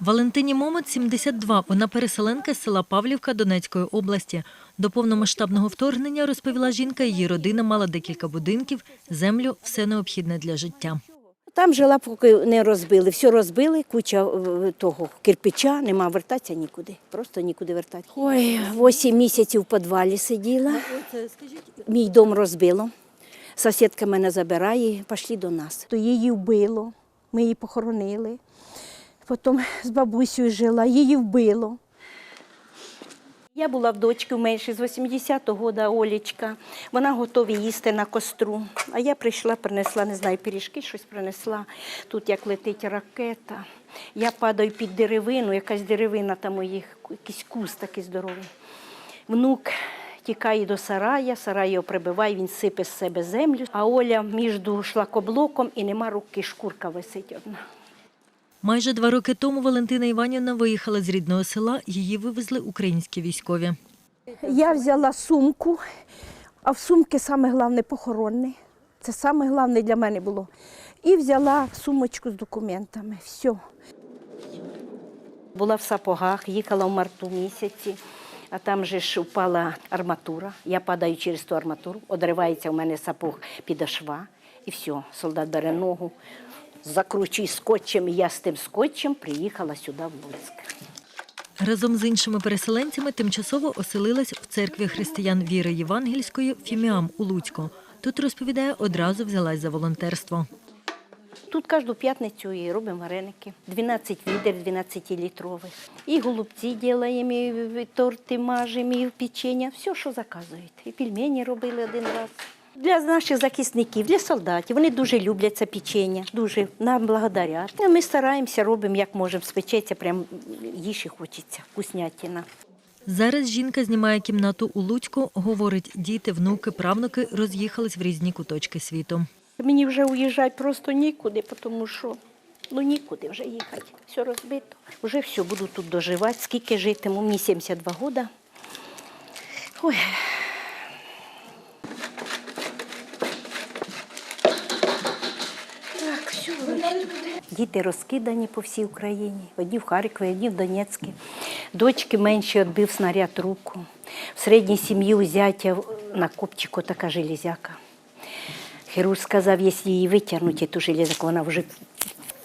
Валентині Момот 72. Вона переселенка з села Павлівка Донецької області. До повномасштабного вторгнення, розповіла жінка, її родина мала декілька будинків, землю, все необхідне для життя. Там жила, поки не розбили. Все розбили, куча е, того кирпича, нема вертатися нікуди. Просто нікуди вертатися. Ой, вісім місяців в підвалі сиділа. Мій дом розбило. Сусідка мене забирає, пішли до нас. То її вбило, ми її похоронили. Потім з бабусею жила, її вбило. Я була в дочки менше з 80-го года Олічка. Вона готова їсти на костру. А я прийшла, принесла, не знаю, пиріжки щось принесла. Тут як летить ракета. Я падаю під деревину, якась деревина там у їх, якийсь куст такий здоровий. Внук тікає до сарая, сарай його прибиває, він сипе з себе землю, а Оля між шлакоблоком і нема руки, шкурка висить одна. Майже два роки тому Валентина Іванівна виїхала з рідного села, її вивезли українські військові. Я взяла сумку, а в сумці саме головне похоронне. Це саме головне для мене було. І взяла сумочку з документами. Все. Була в сапогах, їхала в марту місяці, а там же ж упала арматура. Я падаю через ту арматуру, одривається у мене сапог підошва, і все, солдат бере ногу, закручує скотчем, і я з тим скотчем приїхала сюди, в Луцьк. Разом з іншими переселенцями тимчасово оселилась в церкві християн віри Євангельської Фіміам у Луцьку. Тут розповідає, одразу взялась за волонтерство. Тут кожну п'ятницю і робимо вареники. 12 відер, 12-літрових. І голубці робимо, і торти мажемо, і печення. Все, що заказують. І пельмені робили один раз. Для наших захисників, для солдатів. Вони дуже люблять це печення, дуже нам благодарять. Ну, Ми стараємося, робимо, як можемо, спечеться, прям їжі хочеться, вкуснятина. Зараз жінка знімає кімнату у Луцьку. Говорить, діти, внуки, правнуки роз'їхались в різні куточки світу. Мені вже уїжджати просто нікуди, тому що ну нікуди вже їхати. Все розбито. Вже все, буду тут доживати. Скільки житиму? Мені 72 роки. Ой. Так, все, Діти розкидані по всій Україні. Одні в Харкові, одні в Донецькі. Дочки менші відбив снаряд руку. В середній сім'ї у на копчику така железяка. Хірург сказав, якщо її витягнути, ту железяку, вона вже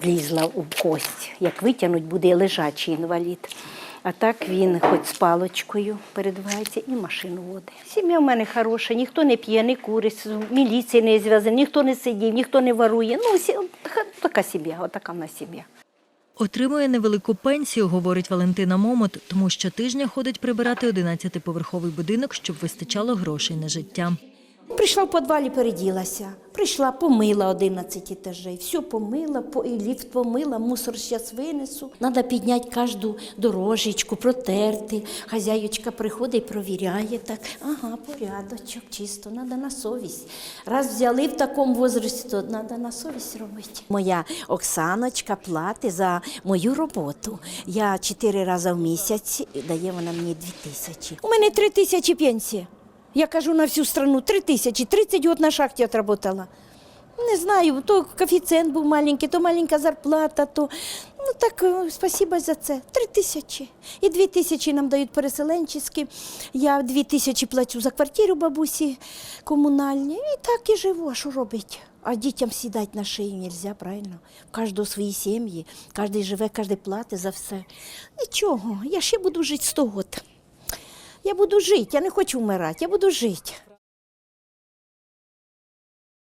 влізла у кость. Як витягнуть, буде лежачий інвалід. А так він хоч з палочкою передвигається і машину водить. Сім'я в мене хороша, ніхто не п'є, не курить, міліції не зв'язаний, ніхто не сидів, ніхто не ворує. Ну, всі- така- така сім'я, отака в нас сім'я. Отримує невелику пенсію, говорить Валентина Момот, тому що тижня ходить прибирати 11-поверховий будинок, щоб вистачало грошей на життя. Прийшла в підвалі, переділася. Прийшла, помила 11 етажей. Все помила, по, і ліфт помила, мусор зараз винесу. Треба підняти кожну дорожечку, протерти. Хазяючка приходить провіряє так. Ага, порядочок, чисто, треба на совість. Раз взяли в такому возрасті, то треба на совість робити. Моя Оксаночка платить за мою роботу. Я чотири рази в місяць дає вона мені дві тисячі. У мене три тисячі пенсія. Я кажу на всю страну три тисячі, 30 років на шахті отработала. Не знаю, то коефіцієнт був маленький, то маленька зарплата, то ну так е, спасибо за це. Три тисячі. І дві тисячі нам дають переселенчиські. Я дві тисячі плачу за квартиру бабусі комунальні. І так і живу, а що робити? А дітям сідати на шию нельзя, правильно? В кожного свої сім'ї, кожен живе, кожен платить за все. Нічого, я ще буду жити 100 років. Я буду жити, я не хочу вмирати, я буду жити.